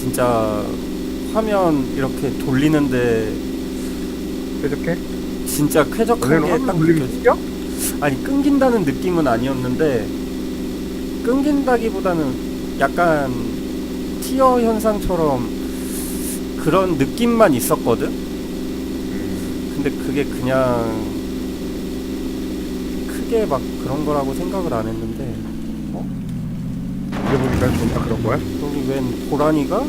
진짜 화면 이렇게 돌리는데 뾰족해? 진짜 쾌적한 원래는 게 화면 딱 돌리면 느껴지. 튀겨? 아니 끊긴다는 느낌은 아니었는데 끊긴다기보다는 약간 티어 현상처럼 그런 느낌만 있었거든. 근데 그게 그냥 크게 막 그런 거라고 생각을 안 했는데 이제 보니까 존나 그런 거야? 여기 웬 고라니가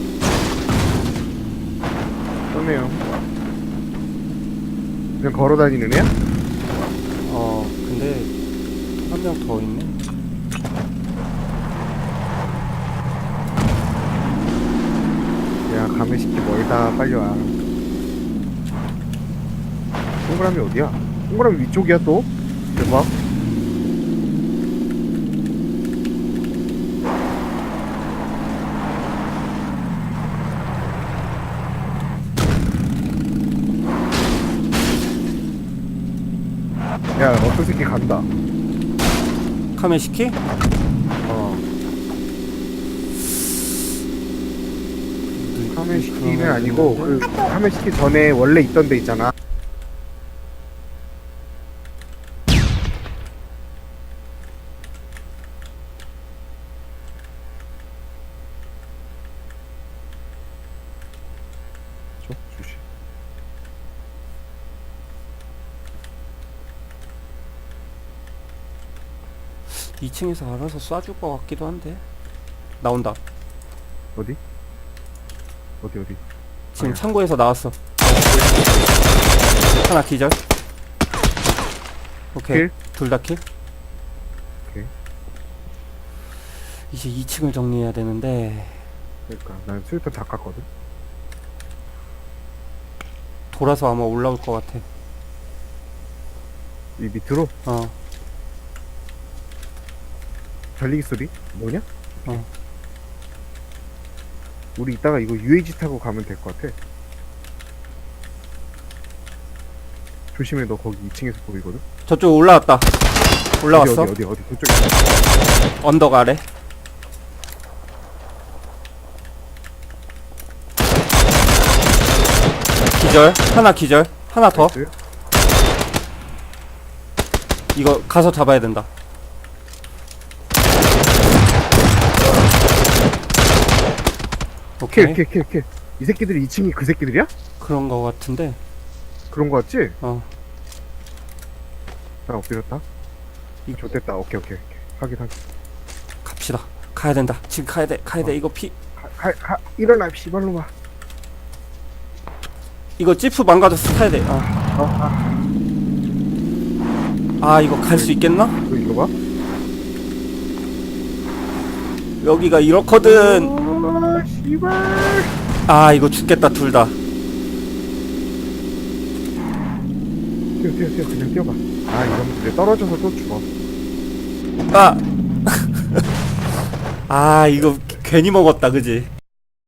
쏘네요. 그냥 걸어 다니는 애야? 어 근데 한 명 더 있네. 야, 가면시키 멀다. 빨리 와. 동그라미 어디야? 동그라미 위쪽이야 또? 대박. 야, 어떤 새끼 간다. 카메시키? 어. 카멘시키는 아니고 그 카멘시키 전에 원래 있던 데 있잖아. 2층에서 알아서 쏴줄 것 같기도 한데 나온다. 어디? 어디 어디? 지금 아니야. 창고에서 나왔어. 하나 기절. 오케이. 킬? 둘 다 킬. 오케이. 이제 2층을 정리해야 되는데 그러니까 난 수류탄 다 깠거든. 돌아서 아마 올라올 것 같아. 이 밑으로 어. 달리기 소리 뭐냐? 어. 우리 이따가 이거 UAG 타고 가면 될 것 같아. 조심해 너 거기 2층에서 보이거든. 저쪽 올라왔다. 올라왔어. 어디 어디 어디, 어디 그쪽에. 언덕 아래. 기절. 하나 기절. 하나 더. 나이스. 이거 가서 잡아야 된다. 오케이. 킬, 킬, 킬, 킬. 이 새끼들이 2층이 그 새끼들이야? 그런 거 같은데. 그런 거 같지? 어. 나 엎드렸다. 이 좋됐다. 오케이, 오케이, 오케이. 확인, 확인. 갑시다. 가야 된다. 지금 가야 돼. 가야 돼. 이거 피 가, 가, 가, 일어나, 씨발로 봐. 이거 지프 망가져서 타야 돼. 아, 어, 아, 아 이거 갈 수 있겠나? 너 이거 봐. 여기가 이렇거든. 아, 씨발. 아 이거 죽겠다 둘 다. 뛰어, 뛰어, 뛰어. 그냥 뛰어봐. 아, 이러면 이제 떨어져서 또 죽어. 아. 아 이거 괜히 먹었다 그지?